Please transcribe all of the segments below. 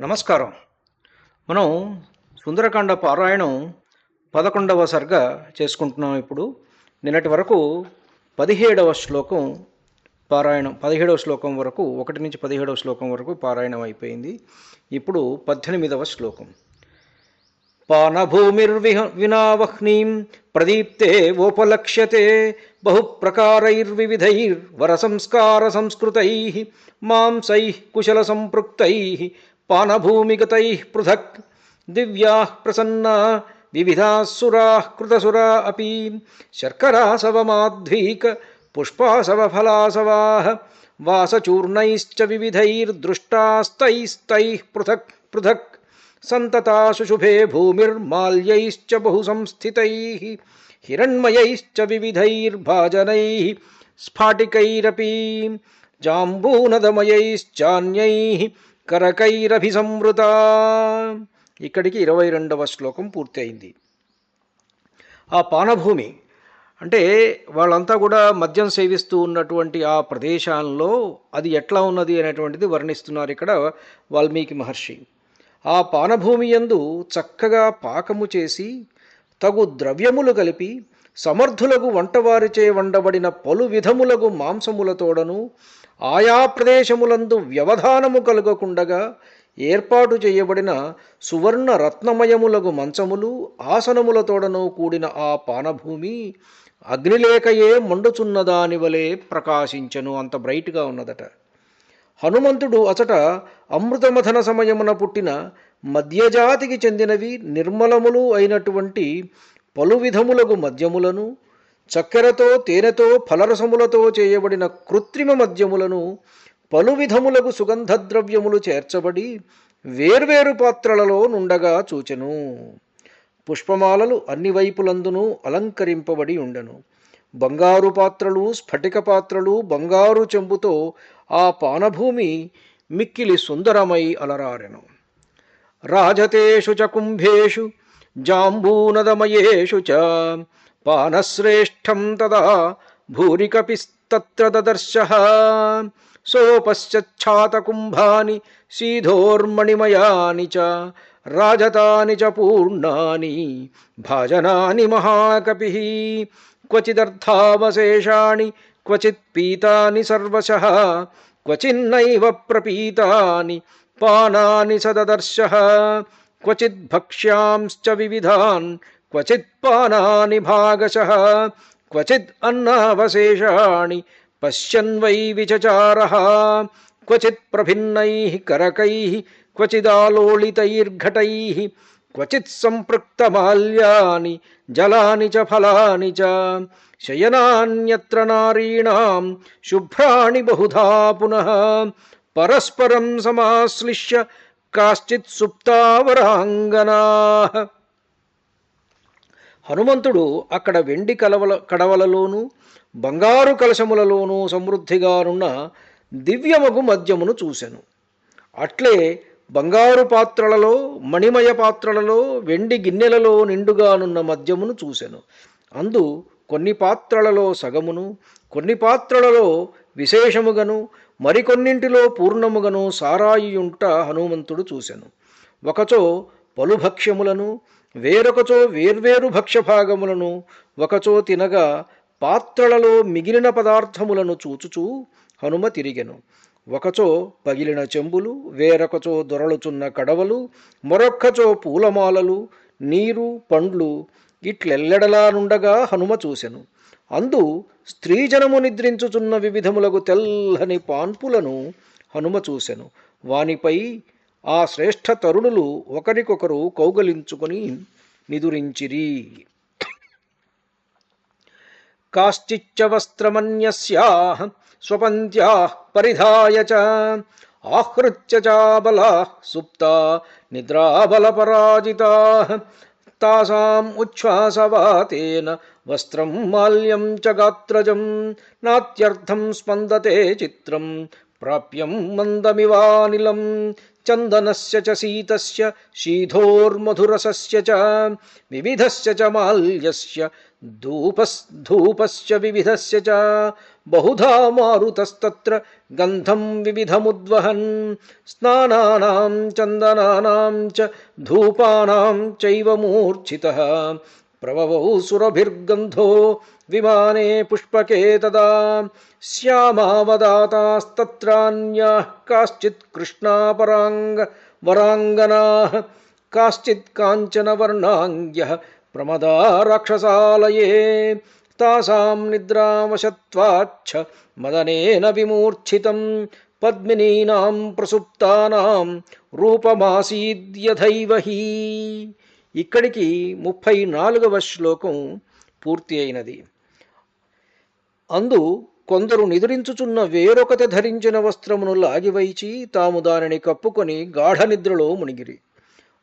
నమస్కారం. మనం సుందరకాండ పారాయణం పదకొండవ సర్గ చేసుకుంటున్నాం ఇప్పుడు. నిన్నటి వరకు పదిహేడవ శ్లోకం పారాయణం పదిహేడవ శ్లోకం వరకు ఒకటి నుంచి పదిహేడవ శ్లోకం వరకు పారాయణం అయిపోయింది. ఇప్పుడు పద్దెనిమిదవ శ్లోకం. పానభూమిర్విహ వినావహ్నీం ప్రదీప్తే ఓపలక్ష్యతే బహుప్రకారైర్వివిధైర్వరసంస్కార సంస్కృతై మాంసై కుశల पानभूमिगत पृथक्। दिव्या प्रसन्ना, विविधा सुरा, कृतसुरा अपि। शर्करासवमाध्वीक, पुष्पासवफलासवाः, वासचूर्णैश्च विविधैर्दृष्टास्तैस्तैः पृथक् पृथक्। सन्तता शुशुभे भूमिर्माल्यैश्च बहुसंस्थितैः, हिरण्मयैश्च विविधैर्भाजनैः स्फाटिकैरपि। जाम्बूनदमयैश्चान्यैः కరకైరభిసంవృతా. ఇక్కడికి ఇరవై రెండవ శ్లోకం పూర్తయింది ఆ పానభూమి అంటే వాళ్ళంతా కూడా మద్యం సేవిస్తూ ఉన్నటువంటి ఆ ప్రదేశాల్లో అది ఎట్లా ఉన్నది అనేటువంటిది వర్ణిస్తున్నారు ఇక్కడ వాల్మీకి మహర్షి. ఆ పానభూమి యందు చక్కగా పాకము చేసి తగు ద్రవ్యములు కలిపి సమర్థులకు వంటవారిచే వండబడిన పలు విధములకు మాంసములతోడను ఆయా ప్రదేశములందు వ్యవధానము కలుగకుండగా ఏర్పాటు చేయబడిన సువర్ణ రత్నమయములగు మంచములు ఆసనములతోడను కూడిన ఆ పానభూమి అగ్నిలేఖయే మండుచున్నదాని వలె ప్రకాశించను అంత బ్రైట్గా ఉన్నదట. హనుమంతుడు అచట అమృతమథన సమయమున పుట్టిన మద్యజాతికి చెందినవి నిర్మలములు అయినటువంటి పలు విధములగు మద్యములను చక్కెరతో తేనెతో ఫలరసములతో చేయబడిన కృత్రిమ మద్యములను పలు విధములకు సుగంధ ద్రవ్యములు చేర్చబడి వేర్వేరు పాత్రలలో నుండగా చూచెను. పుష్పమాలలు అన్ని వైపులందునూ అలంకరింపబడి ఉండెను. బంగారు పాత్రలు స్ఫటిక పాత్రలు బంగారు చెంబుతో ఆ పానభూమి మిక్కిలి సుందరమై అలరారెను. రాజతేషు చ కుంభేషు జాంబూనదమయేషు చ पानश्रेष्ठं तदा भूरिकपिस्तत्र ददर्शः। सोपश्चातकुम्भानि सीधोर्मणिमयानि च, राजतानि च पूर्णानि, भाजनानि महाकपिः। क्वचिदर्थावशेषाणि, क्वचित् पीतानि सर्वशः क्वचिन्नैव प्रपीतानि, पानानि स ददर्शः। क्वचिद्भक्ष्यांश्च विविधान् क्वचित् पानानि भागशः, क्वचित् अन्नावशेषाणि पश्यन् वै विचचारः। क्वचित् प्रभिन्नैः करकैः क्वचिदालोलितैर्घटैः क्वचित् सम्पृक्तमाल्यानि जलानि च फलानि च। शयनान्यत्र नारीणां शुभ्राणि बहुधा पुनः परस्परं समाश्लिष्य काश्चित् सुप्तावराङ्गनाः। హనుమంతుడు అక్కడ వెండి కలవల కడవలలోనూ బంగారు కలశములలోనూ సమృద్ధిగానున్న దివ్యమగు మద్యమును చూశాను అట్లే బంగారు పాత్రలలో మణిమయ పాత్రలలో వెండి గిన్నెలలో నిండుగానున్న మద్యమును చూశాను అందు కొన్ని పాత్రలలో సగమును కొన్ని పాత్రలలో విశేషముగను మరికొన్నింటిలో పూర్ణముగను సారాయియుంట హనుమంతుడు చూశాను ఒకచో పలు భక్ష్యములను వేరొకచో వేర్వేరు భక్ష్యభాగములను ఒకచో తినగా పాత్రలలో మిగిలిన పదార్థములను చూచుచూ హనుమ తిరిగెను. ఒకచో పగిలిన చెంబులు వేరొకచో దొరలుచున్న కడవలు మరొక్కచో పూలమాలలు నీరు పండ్లు ఇట్లెల్లెడలా నుండగా హనుమ చూసెను. అందు స్త్రీజనము నిద్రించుచున్న వివిధములకు తెల్లని పాన్పులను హనుమ చూసెను. వానిపై ఆ శ్రేష్ఠ తరుణులు ఒకరికొకరు కౌగలించుకొని నిదురించిరి. కాశ్చిచ్చ వస్త్రమన్యస్యా స్వపంత్యా పరిధాయ చ ఆహృత్య చాబలా సుప్తా నిద్రాబలపరాజితా తాసాం ఉచ్ఛ్వాసవాతేన వస్త్రం మాల్యం చ గాత్రజం నాత్యర్థం స్పందతే చిత్రం ప్రాప్యం మందమివానిలం चन्दनस्य च शीतस्य शीधोर्मधुरसस्य च, विविधस्य च माल्यस्य, धूपस्, धूपस्य विविधस्य च, बहुधा मारुतस्तत्र गन्धं विविधमुद्वहन्। स्नानानां चन्दनानां च धूपानां चैव मूर्च्छितः। प्रववौ सुरभिर्गन्धो विमाने पुष्पके तदा श्यामावदातास्तत्रान्याः काश्चित् कृष्णापराङ्ग वराङ्गनाः काश्चित् काञ्चनवर्णाङ्ग्यः प्रमदा राक्षसालये तासां निद्रावशत्वाच्छ मदनेन विमूर्च्छितं पद्मिनीनां प्रसुप्तानां రూపమాసీద్యథైవ హి ఇక్కడికి ముప్పై నాలుగవ శ్లోకం పూర్తి అయినది అందు కొందరు నిద్రించుచున్న వేరొకత ధరించిన వస్త్రమును లాగివైచి తాము దానిని కప్పుకొని గాఢ నిద్రలో మునిగిరి.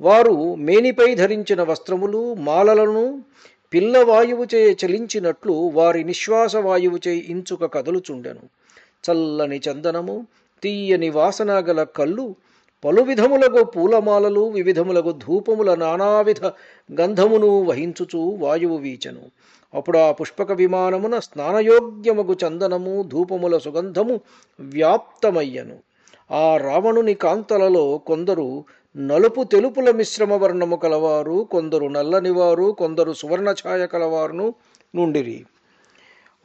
వారు మేనిపై ధరించిన వస్త్రములు మాలలను పిల్లవాయువుచే చలించినట్లు వారి నిశ్వాస వాయువుచే ఇంచుక కదులుచుండెను. చల్లని చందనము తీయని వాసన గల కళ్ళు పలువిధములగు పూలమాలలు వివిధములగు ధూపముల నానావిధ గంధమును వహించుచు వాయువు వీచెను. అప్పుడు ఆ పుష్పక విమానమున స్నానయోగ్యమగు చందనము ధూపముల సుగంధము వ్యాప్తమయ్యను. ఆ రావణుని కాంతలలో కొందరు నలుపు తెలుపుల మిశ్రమ వర్ణము కలవారు కొందరు నల్లనివారు కొందరు సువర్ణ ఛాయ కలవారును నుండిరి.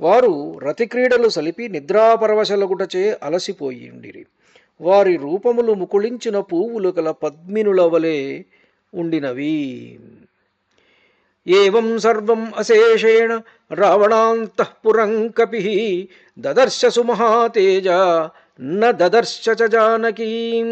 వారు రతిక్రీడలు సలిపి నిద్రాపరవశలగుటచే అలసిపోయిండిరి. వారి రూపములు ముకుళించిన పువ్వులు గల పద్మినుల వలె ఉండినవి. ఏం సర్వం అశేషేణ రావణాంతఃపురం కపి దదర్శ సుమహాతేజ న దదర్శ జానకీం.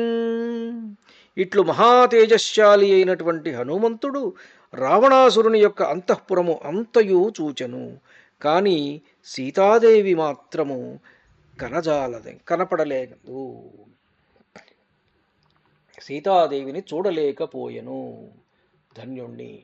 ఇట్లు మహాతేజశాలి అయినటువంటి హనుమంతుడు రావణాసురుని యొక్క అంతఃపురము అంతయు చూచెను. కానీ సీతాదేవి మాత్రము కనజాలదే కనపడలేదు సీతాదేవిని చూడలేకపోయెను. ధన్యుణ్ణి.